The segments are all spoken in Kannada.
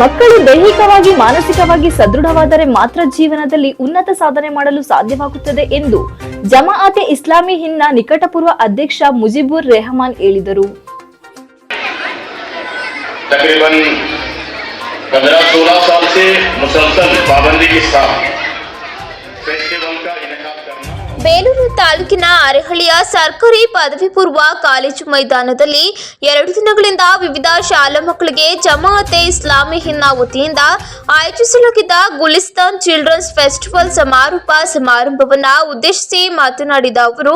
ಮಕ್ಕಳು ದೈಹಿಕವಾಗಿ ಮಾನಸಿಕವಾಗಿ ಸದೃಢವಾದರೆ ಮಾತ್ರ ಜೀವನದಲ್ಲಿ ಉನ್ನತ ಸಾಧನೆ ಮಾಡಲು ಸಾಧ್ಯವಾಗುತ್ತದೆ ಎಂದು ಜಮಾಅತೆ ಇಸ್ಲಾಮಿ ಹಿಂದ್ನ ನಿಕಟಪೂರ್ವ ಅಧ್ಯಕ್ಷ ಮುಜಿಬುರ್ ರೆಹಮಾನ್ ಹೇಳಿದರು तकरीबन 15-16 साल से मुसलसल पाबंदी के साथ फेस्टिवल का इनका करना ಬೇಲೂರು ತಾಲೂಕಿನ ಅರೆಹಳ್ಳಿಯ ಸರ್ಕಾರಿ ಪದವಿ ಪೂರ್ವ ಕಾಲೇಜು ಮೈದಾನದಲ್ಲಿ ಎರಡು ದಿನಗಳಿಂದ ವಿವಿಧ ಶಾಲಾ ಮಕ್ಕಳಿಗೆ ಜಮಾಅತೆ ಇಸ್ಲಾಮಿ ಹಿನ್ನ ವತಿಯಿಂದ ಆಯೋಜಿಸಲಾಗಿದ್ದ ಗುಲಿಸ್ತಾನ್ ಚಿಲ್ಡ್ರನ್ಸ್ ಫೆಸ್ಟಿವಲ್ ಸಮಾರೋಪ ಸಮಾರಂಭವನ್ನು ಉದ್ದೇಶಿಸಿ ಮಾತನಾಡಿದ ಅವರು,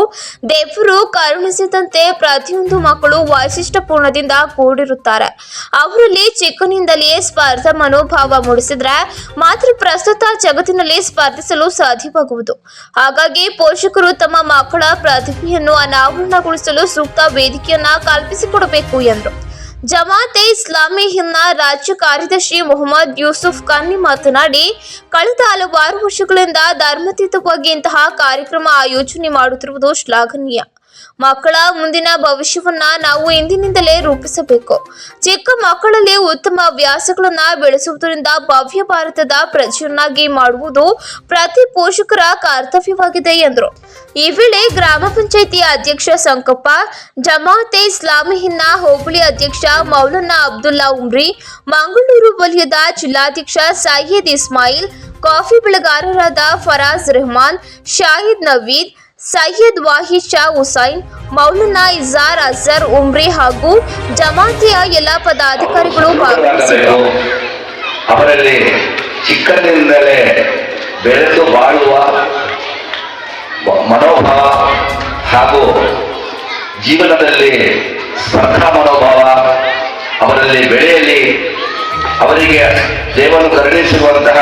ದೇವರು ಕರುಣಿಸಿದಂತೆ ಪ್ರತಿಯೊಂದು ಮಕ್ಕಳು ವೈಶಿಷ್ಟ್ಯಪೂರ್ಣದಿಂದ ಕೂಡಿರುತ್ತಾರೆ. ಅವರಲ್ಲಿ ಚಿಕ್ಕನಿಂದಲೇ ಸ್ಪರ್ಧಾ ಮನೋಭಾವ ಮೂಡಿಸಿದ್ರೆ ಮಾತ್ರ ಪ್ರಸ್ತುತ ಜಗತ್ತಿನಲ್ಲಿ ಸ್ಪರ್ಧಿಸಲು ಸಾಧ್ಯವಾಗುವುದು. ಹಾಗಾಗಿ ಪೋಷಕರು ತಮ್ಮ ಮಕ್ಕಳ ಪ್ರತಿಭೆಯನ್ನು ಅನಾವರಣಗೊಳಿಸಲು ಸೂಕ್ತ ವೇದಿಕೆಯನ್ನ ಕಲ್ಪಿಸಿಕೊಡಬೇಕು ಎಂದರು. ಜಮಾತೆ ಇಸ್ಲಾಮಿ ಹಿನ್ನ ರಾಜ್ಯ ಕಾರ್ಯದರ್ಶಿ ಮೊಹಮ್ಮದ್ ಯೂಸುಫ್ ಖಾನಿ ಮಾತನಾಡಿ, ಕಳೆದ ಹಲವಾರು ವರ್ಷಗಳಿಂದ ಧರ್ಮತೀತವಾಗಿ ಇಂತಹ ಕಾರ್ಯಕ್ರಮ ಆಯೋಜನೆ ಮಾಡುತ್ತಿರುವುದು ಶ್ಲಾಘನೀಯ. ಮಕ್ಕಳ ಮುಂದಿನ ಭವಿಷ್ಯವನ್ನ ನಾವು ಇಂದಿನಿಂದಲೇ ರೂಪಿಸಬೇಕು. ಚಿಕ್ಕ ಮಕ್ಕಳಲ್ಲಿ ಉತ್ತಮ ವ್ಯಾಸಗಳನ್ನ ಬೆಳೆಸುವುದರಿಂದ ಭವ್ಯ ಭಾರತದ ಪ್ರಜೆಯನ್ನಾಗಿ ಮಾಡುವುದು ಪ್ರತಿ ಪೋಷಕರ ಕರ್ತವ್ಯವಾಗಿದೆ ಎಂದರು. ಈ ವೇಳೆ ಗ್ರಾಮ ಪಂಚಾಯಿತಿ ಅಧ್ಯಕ್ಷ ಸಂಕಪ್ಪ, ಜಮಾತೆ ಇಸ್ಲಾಮಿಹಿನ್ನ ಹೋಬಳಿ ಅಧ್ಯಕ್ಷ ಮೌಲಾನಾ ಅಬ್ದುಲ್ಲಾ ಉಮ್ರಿ, ಮಂಗಳೂರು ವಲಯದ ಜಿಲ್ಲಾಧ್ಯಕ್ಷ ಸಯ್ಯದ್ ಇಸ್ಮಾಯಿಲ್, ಕಾಫಿ ಬೆಳೆಗಾರರಾದ ಫರಾಜ್ ರೆಹಮಾನ್, ಶಾಹಿದ್ ನವೀದ್ ಸೈಯದ್ ವಾಹಿದ್ ಶಾ ಹುಸೈನ್, ಮೌಲನಾ ಇಜಾರ್ ಅಜರ್ ಉಮ್ರಿ ಹಾಗೂ ಜಮಾತಿಯ ಎಲ್ಲ ಪದಾಧಿಕಾರಿಗಳು ಭಾಗವಹಿಸಿದ್ದರು. ಅವರಲ್ಲಿ ಚಿಕ್ಕಂದಿನಿಂದಲೇ ಬೆಳೆದು ಬಾಳುವ ಮನೋಭಾವ ಹಾಗೂ ಜೀವನದಲ್ಲಿ ಸ್ಪರ್ಧಾ ಮನೋಭಾವ ಅವರಲ್ಲಿ ಬೆಳೆಯಲಿ, ಅವರಿಗೆ ದೇವರು ಕರುಣಿಸಿರುವಂತಹ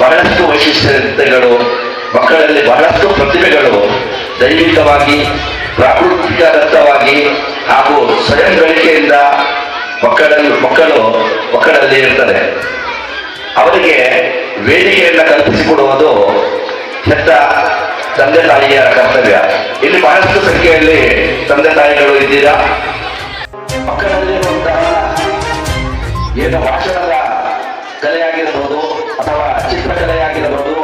ಬಹಳಷ್ಟು ವೈಶಿಷ್ಟ್ಯತೆಗಳು ಮಕ್ಕಳಲ್ಲಿ ಬಹಳಷ್ಟು ಪ್ರತಿಭೆಗಳು ದೈವಿಕವಾಗಿ, ಪ್ರಾಕೃತಿಕದತ್ತವಾಗಿ ಹಾಗೂ ಸ್ವಯಂ ಗಳಿಕೆಯಿಂದ ಮಕ್ಕಳಲ್ಲಿ, ಮಕ್ಕಳು ಮಕ್ಕಳಲ್ಲಿ ಇರ್ತದೆ. ಅವರಿಗೆ ವೇದಿಕೆಯನ್ನು ಕಲ್ಪಿಸಿಕೊಡುವುದು ಹೆತ್ತ ತಂದೆ ತಾಯಿಯ ಕರ್ತವ್ಯ. ಇಲ್ಲಿ ಬಹಳಷ್ಟು ಸಂಖ್ಯೆಯಲ್ಲಿ ತಂದೆ ತಾಯಿಗಳು ಇದ್ದೀರಾ? ಮಕ್ಕಳಲ್ಲಿರುವಂತಹ ಏನು ಭಾಷಣದ ಕಲೆಯಾಗಿರಬಹುದು ಅಥವಾ ಚಿತ್ರಕಲೆಯಾಗಿರಬಹುದು